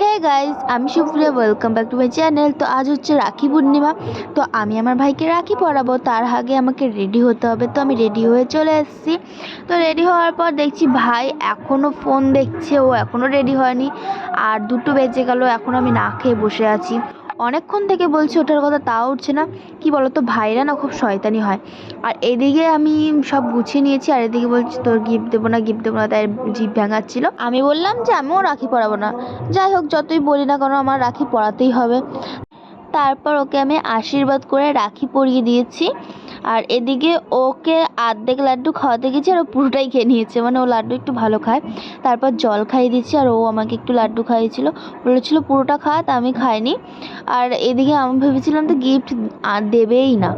হে guys আমি Supriya welcome back to my channel তো আজ হচ্ছে রাখি পূর্ণিমা। তো আমি আমার ভাইকে রাখি পরাবো, তার আগে আমাকে রেডি হতে হবে। তো আমি রেডি হয়ে চলে এসেছি। তো রেডি হওয়ার পর দেখছি ভাই এখনও ফোন দেখছে, ও এখনও রেডি হয়নি। আর দুটো বেজে গেল, এখন আমি না খেয়ে বসে আছি। অনেকক্ষণ থেকে বলছি ওটার কথা, তাও উঠছে না। কি বলতো, ভাইরা না খুব শয়তানি হয়। আর এদিকে আমি সব গুছিয়ে নিয়েছি, আর এদিকে বলছি, তোর গিফট দেবো না গিফট দেবো না। তাই জিভ ভাঙাচ্ছিল। আমি বললাম যে, আমিও রাখি পরাবো না। যাই হোক, যতই বলি না কেন, আমার রাখি পরাতেই হবে। তারপর ওকে আমি আশীর্বাদ করে রাখি পরিয়ে দিয়েছি। আর এদিকে ওকে আর্ধেক লাড্ডু খাওয়াতে গেছি আর ও পুরোটাই খেয়ে নিয়েছে। মানে ও লাড্ডু একটু ভালো খায়। তারপর জল খাইয়ে দিয়েছি আর ও আমাকে একটু লাড্ডু খাইয়েছিল। বলেছিল পুরোটা খা, তা আমি খাইনি। আর এদিকে আমি ভেবেছিলাম তো গিফট দেবেই না।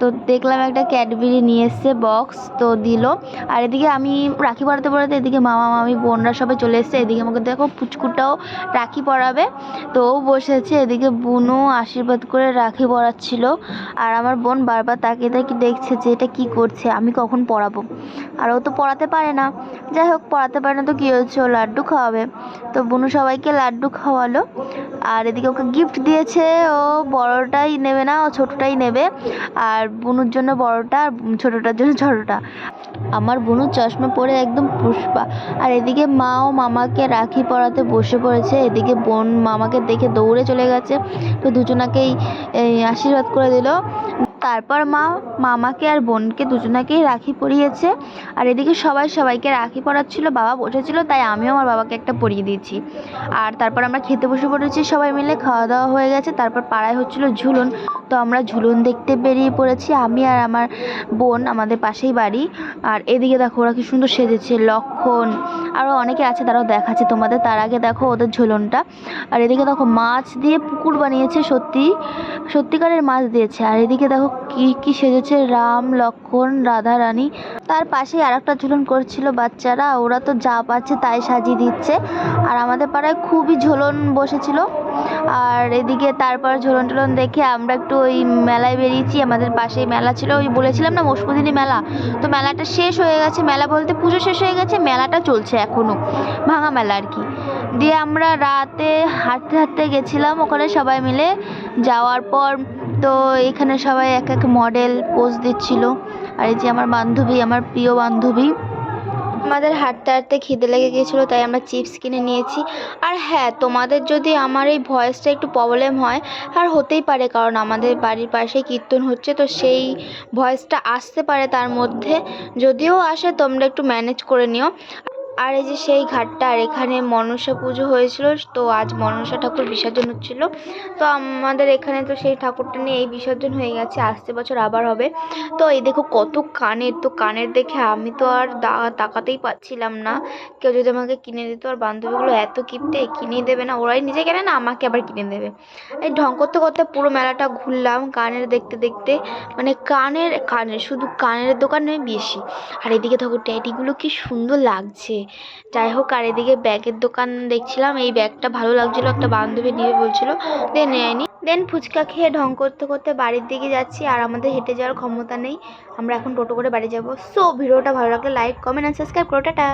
তো দেখলাম একটা ক্যাডবেরি নিয়ে এসছে বক্স তো দিল। আর এদিকে আমি রাখি পরাতে পরাতে এদিকে মামা, মামি, বোনরা সবাই চলে এসছে। এদিকে আমাকে দেখো পুচকুটাও রাখি পরাবে। তো ও বসেছে, এদিকে বুনু আশীর্বাদ করে রাখি পরাচ্ছিল। আর আমার বোন বারবার তাকিয়ে তাকে দেখছে যে এটা কী করছে, আমি কখন পরাবো? আর ও তো পড়াতে পারে না। যাই হোক পড়াতে পারে না তো কী হচ্ছে ও লাড্ডু খাওয়াবে। তো বুনু সবাইকে লাড্ডু খাওয়ালো। আর এদিকে ওকে গিফট দিয়েছে, ও বড়টাই নেবে না, ও ছোটোটাই নেবে। আর বুনুর জন্য বড়টা আর ছোটোটার জন্য ছোটোটা আমার বুনু চশমা পরে একদম পুষ্পা। আর এদিকে মা ও মামাকে রাখি পরাতে বসে পড়েছে। এদিকে বোন মামাকে দেখে দৌড়ে চলে গেছে। তো দুজনাকেই আশীর্বাদ করে দিল। তারপর মা, মামাকে আর বোনকে দুজনাকেই রাখি পরিয়েছে। আর এদিকে সবাই সবাইকে রাখি পরাচ্ছিল, বাবা বসেছিল, তাই আমিও আমার বাবাকে একটা পরিয়ে দিয়েছি। আর তারপর আমরা খেতে বসে পড়েছি, সবাই মিলে খাওয়া দাওয়া হয়ে গেছে। তারপর পাড়ায় হচ্ছিল ঝুলন, তো আমরা ঝুলন দেখতে বেরিয়ে পড়েছি, আমি আর আমার বোন, আমাদের পাশেই বাড়ি। আর এদিকে দেখো ওরা কি সুন্দর সেজেছে, লক্ষণ আরও অনেকে আছে, তারাও দেখাচ্ছে তোমাদের, তার আগে দেখো ওদের ঝুলনটা। আর এদিকে দেখো মাছ দিয়ে পুকুর বানিয়েছে, সত্যি, সত্যিকারের মাছ দিয়েছে। আর এদিকে দেখো কি কি সেজেছে? রাম, লক্ষণ রাধা রানী তার পাশেই আর একটা ঝুলন করছিল বাচ্চারা। ওরা তো যা পাচ্ছে তাই সাজিয়ে দিচ্ছে। আর আমাদের পাড়ায় খুবই ঝুলন বসেছিল। আর এদিকে তারপর ঝুলন টুলন দেখে আমরা একটু ওই মেলায় বেরিয়েছি, আমাদের পাশেই মেলা ছিল, ওই বলেছিলাম না মৌসুমদিনী মেলা। তো মেলাটা শেষ হয়ে গেছে, মেলা বলতে পুজো শেষ হয়ে গেছে, মেলাটা চলছে এখনও ভাঙা মেলা আর কি। দিয়ে আমরা রাতে হাঁটতে হাঁটতে গেছিলাম ওখানে সবাই মিলে, যাওয়ার পর তো এখানে সবাই এক এক মডেল পোজ দিচ্ছিল। আর এই যে আমার বান্ধবী, আমার প্রিয় বান্ধবী আমাদের হাঁটতে হাঁটতে খিদে লেগে গিয়েছিল তাই আমরা চিপস কিনে নিয়েছি। আর হ্যাঁ তোমাদের যদি আমার এই ভয়েসটা একটু প্রবলেম হয়, আর হতেই পারে, কারণ আমাদের বাড়ির পাশে কীর্তন হচ্ছে, তো সেই ভয়েসটা আসতে পারে তার মধ্যে। যদিও আসে, তোমরা একটু ম্যানেজ করে নিও। আর এই যে সেই ঘাটটা, আর এখানে মনসা পুজো হয়েছিল, তো আজ মনসা ঠাকুর বিসর্জন হচ্ছিল। তো আমাদের এখানে তো সেই ঠাকুরটা নিয়ে এই বিসর্জন হয়ে গেছে, আসতে বছর আবার হবে। তো এই দেখো কত কানের, তো কানের দেখে আমি তো আর তাকাতেই পাচ্ছিলাম না। কেউ যদি আমাকে কিনে দিত, আর বান্ধবীগুলো এত কিপটে কিনেই দেবে না, ওরাই নিজে কেনে না, আমাকে আবার কিনে দেবে। এই ঢং করতে করতে পুরো মেলাটা ঘুরলাম, কানের দেখতে দেখতে মানে কানের কানের, শুধু কানের দোকানে বেশি। আর এদিকে দেখো ট্যাডিগুলো কি সুন্দর লাগছে। যাই হোক আর এদিকে ব্যাগের দোকান দেখছিলাম, এই ব্যাগটা ভালো লাগছিল, একটা বান্ধবী নিয়ে বলছিল দেন নেয়নি দেন ফুচকা খেয়ে ঢং করতে করতে বাড়ির দিকে যাচ্ছি, আর আমাদের হেঁটে যাওয়ার ক্ষমতা নেই, আমরা এখন টোটো করে বাড়ি যাব। সো ভিডিওটা ভালো লাগলে লাইক কমেন্ট আর সাবস্ক্রাইব করো, টাটা।